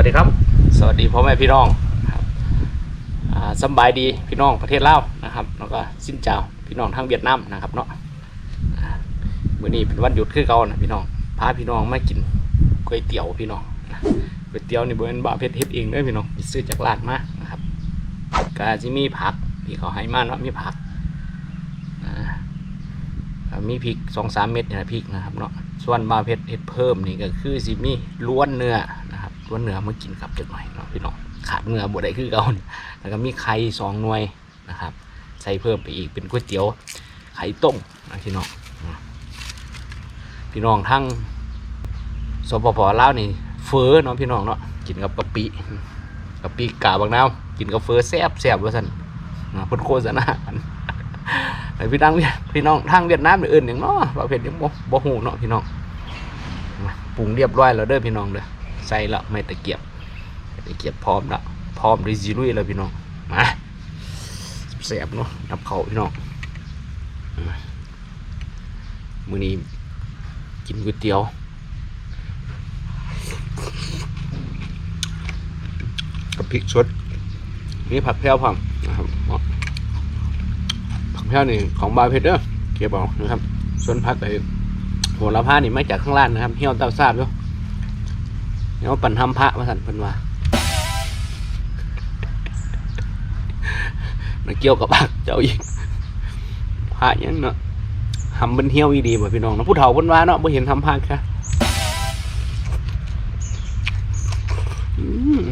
วัสดีครับ สวัสดีพ่อแม่พี่น้องครับสบายดีพี่น้องประเทศลาวนะครับแล้วก็สิ้นเจ้าพี่น้องทางเวียดนามนะครับเนาะอ่ามื้อนี้เป็นวันหยุดคือเก่านะพี่น้องพาพี่น้องมากินก๋วยเตี๋ยวพี่น้องก๋วยเตี๋ยวนี่บ่เป็นบ่าเพชรเฮ็ดเองเด้อพี่น้องซื้อจากร้านมานะครับก็สิมีผักที่เขาให้มาเนาะมีผักมีพริก2-3เม็ดเนี่ยนะพริกนะครับเนาะส่วนมาเพชรเห็ดเพิ่มนี่ก็คือสิมีล้วนเนื้อ นะครัวเนื้อมากินกับจักหน่อยเนาะพี่น้องขาดเนื้อบดได้คือเก่าแล้วก็มีไข่สองหน่วยนะครับ ใส่เพิ่มไปอีกเป็นก๋วยเตี๋ยวไข่ต้มนะพี่น้องพี่น้องทั้งสปปลาวนี่เฟอเนาะพี่น้องเนาะกินกับกะปิกะปิกาบางนาวกินกับเฟอแซ่บแซ่บว่าซั่นนะเพิ่นโฆษณากันไอพี่ดังพี่น้องทางเวียดนามอื่นอย่างเนาะเราเผ็ดยังบ่บ่หูเนาะพี่น้องปรุงเรียบร้อยแล้วเด้อพี่น้องเด้อ ใส่ละไม่ตะเกียบไม่ตะเกียบพร้อมละพร้อมด้วยซีรุยแล้วพี่น้องมาแสบเนาะนับเขาพี่น้องมื้อนี้กินก๋วยเตี๋ยวกับพริกสดมีผักแพรวพร้อมนะครับผักแพ้วนี่ของบาเพชรเด้อเก็บเอานะครับ ส่วนผักไอ้โหระพานี่มาจากข้างล่างนะครับเหี่ยวเต้าซาบอยู่ เหี่ยวปั่นทำพระมาสั่นเพิ่นว่ามันเกี่ยวกับผักเจ้าอีกพระยังเนาะทำเป็นเหี่ยวอีดีบ่พี่น้องเนาะผู้เฒ่าเพิ่นว่าเนาะบ่เห็นทำพระค่ะอืม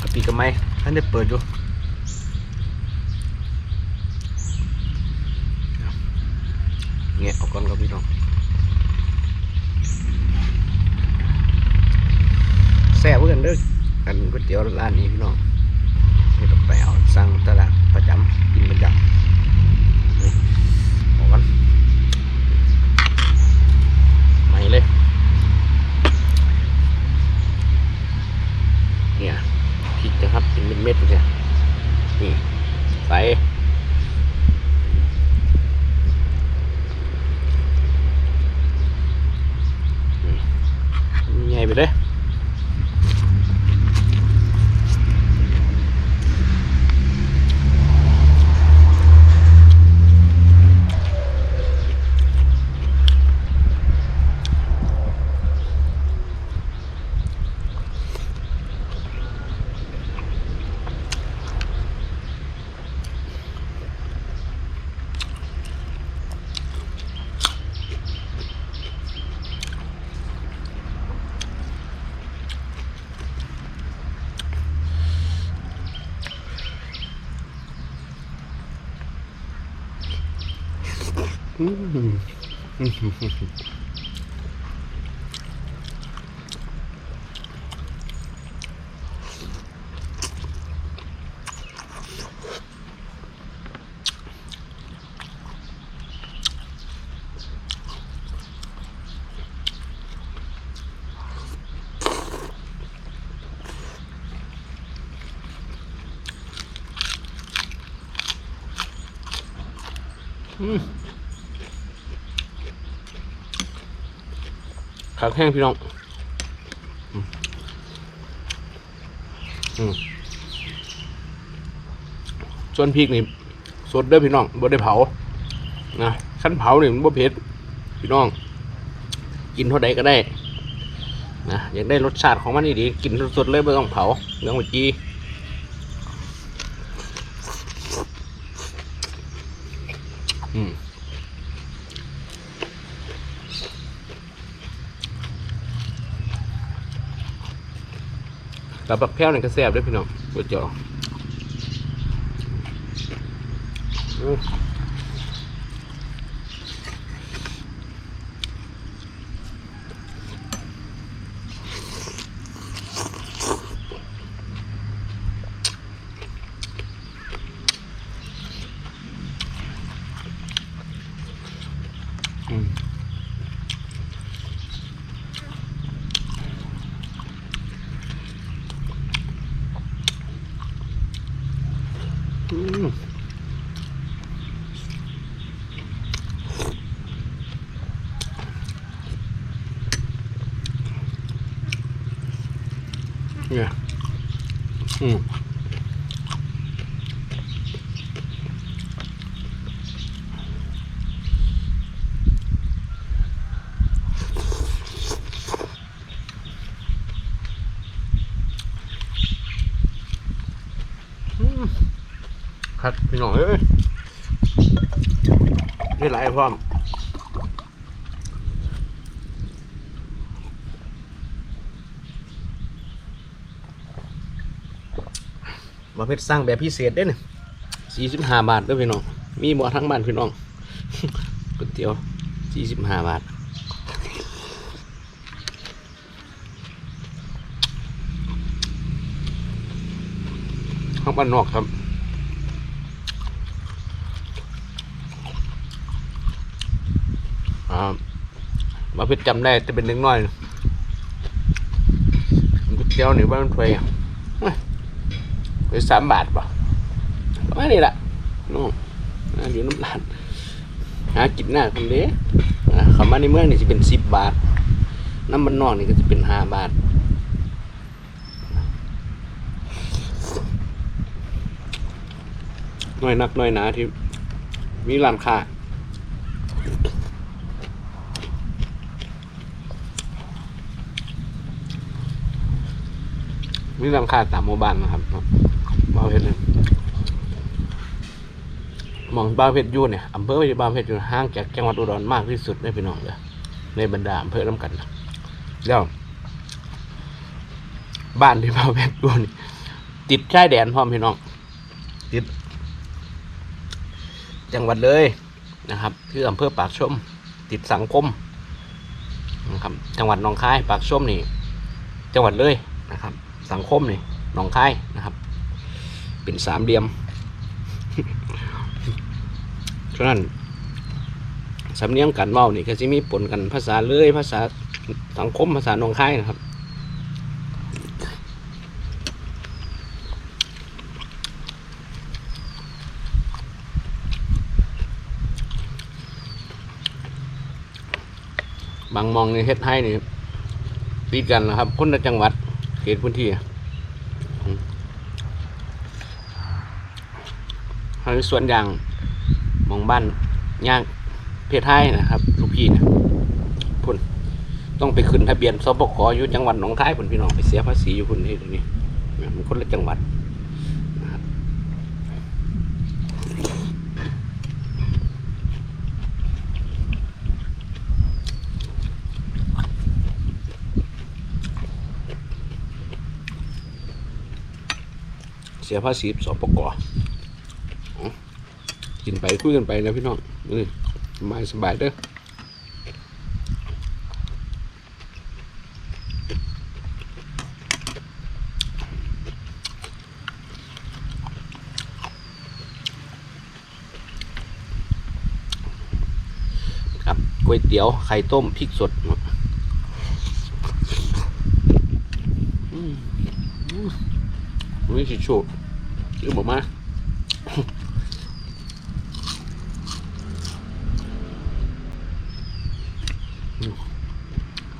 กะปิกะไม้ท่านได้เปิดอยู่ เงี้ยเอาก่อนครับพี่น้องแซ่บเหมือนกันเด้อ กันก๋วยเตี๋ยวร้านนี้พี่น้องไม่ต้องไปเอาสั่งตลาดประจำกินประจำนี่เอากันไม่เลยเนี่ยพริกนะครับเป็นเม็ดๆเลยนี่ใส่ ใหญ่ไปเลย อืมอืม ขาแห้งพี่น้องอืมอืมส่วนพริกนี่สดเด้อพี่น้องบ่ได้เผา นะขั้นเผานี่มันบ่เผ็ดพี่น้อง กินเท่าใดก็ได้ นะอยากได้รสชาติของมันดีๆกินสดๆเลยไม่ต้องเผาเรื่องหัวจีอืม กับบักแพ้วนี่ก็แซ่บด้วยพี่น้องก๋วยเตี๋ยวอืมอืมอืม เนี่ยอืมครับพี่น้องเอ้ยได้หลายพร้อม มาเพชรสร้างแบบพิเศษได้เนี่ยสี่สิบห้าบาทเด้วยพี่น้อง มีบ่ทั้งบ้านพี่น้องก๋วยเตี๋ยวสี่สิบห้าบาทข้างบ้านนอกครับอ่ามาเพชรจำได้แต่เป็นเล็กน้อยก๋วยเตี๋ยวหนี่บ้านถ้วยอะ ไปสามบาทป่ะประมาณนี้แหละน้องอ่าอยู่น้ำลานหากินหน้าคนเด้เขามาในเมืองนี่จะเป็นสิบบาท น้ำมันนอกนี่ก็จะเป็นห้าบาทน้อยนักน้อยหนาที่มีร้านค้ามีร้านค้าตามหมู่บ้านนะครับ บ้านเพชรเนี่ยหมองบ้านเพชรอยูเนี่ยอำเภอบ้านเพชรอยู่ห่างจากจังหวัดอุดรมากที่สุดในพี่น้องเลยในบรรดาอำเภอน้ำกันนะแล้วบ้านที่บ้านเพชรอยูนี่ติดชายแดนพร้อมพี่น้อง ติด จังหวัดเลยนะครับคืออำเภอปากชม ติดสังคมนะครับจังหวัดหนองคาย ปากชมนี่ จังหวัดเลยนะครับ สังคมนี่หนองคายนะครับ เป็นสามเหลี่ยมฉะนั้นสำเนียงการเว้านี่ก็จะมีปนกันภาษาเลยภาษาสังคมภาษาหนองคายนะครับบางมองในเฮ็ดให้นี่ติดกันนะครับ คนละจังหวัดเขตพื้นที่อืม ให้ส่วนอย่างมองบ้านย่างเพศไทยนะครับลูกพี่นะพุ่นต้องไปขึ้นทะเบียนสปกอยู่จังหวัดหนองคายพุ่นพี่น้องไปเสียภาษีอยู่พุ่นนี่ตรงนี้มันคนละจังหวัดเสียภาษีสปกออ กินไปคุยกันไปนะพี่น้องนี่สบายสบายเด้อครับก๋วยเตี๋ยวไข่ต้มพริกสดอืมอืมนี่ชิชูชื่อบอกมา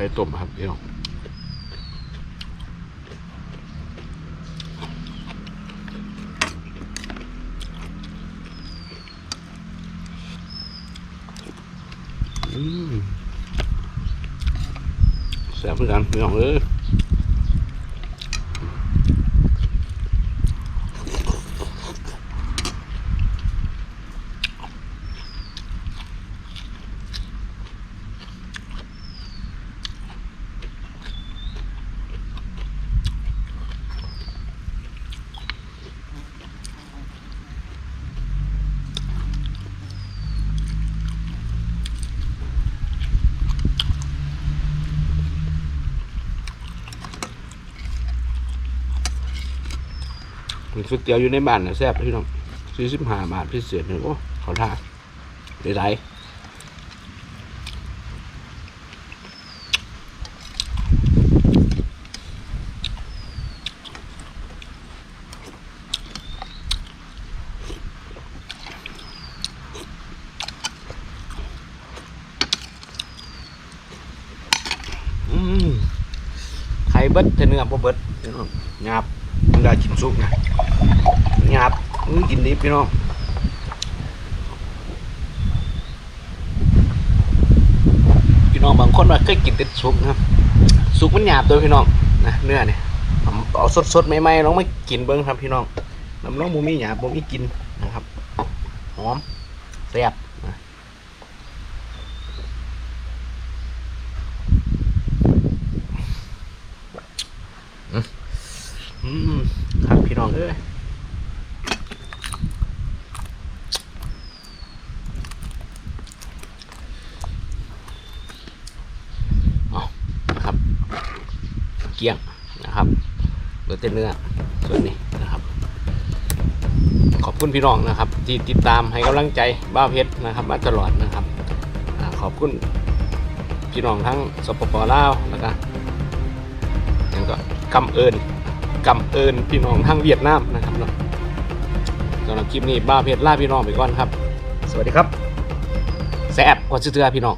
ไก่ต้มครับเดี๋ยวอืมแซ่บเหมือนกันพี่น้องเอ้ย ก๋วยเตี๋ยวอยู่ในบ้านนะแซ่บพี่น้องสี่สิบห้าบาทพิเศษหนึ่งโอ้เขาท่าได้ไรอืมไข่เบิดแต่เนื้อบ่เบิดพี่น้องหยาบ นได้กินสุกนะหยาบอื้อกินดิบพี่น้องพี่น้องบางคนว่าเคยกินแต่สุกนะครับสุกมันหยาบตัวพี่น้องนะเนื้อเนี่ยเอาสดๆใหม่ๆลองมากินเบิ้งครับพี่น้องน้ำน้องบ่มีหยาบบ่มีกินนะครับหอมแซ่บนะอืม ครับพี่น้องเอ้ยเอานะครับ เกี่ยงนะครับเหลือแต่เนื้อส่วนนี้นะครับ ขอบคุณพี่น้องนะครับ ที่ติดตามให้กำลังใจบ้าวเพชรนะครับ มาตลอดนะครับอาขอบคุณพี่น้องทั้งสปปลาวแล้วก็ยังก็กำเอิญ กำเอิญพี่น้องทางเวียดนามนะครับเนาะสำหรับคลิปนี้บ้าเพชรล่าพี่น้องไปก่อนครับ สวัสดีครับแซ่บกว่าชื่อเตือพี่น้อง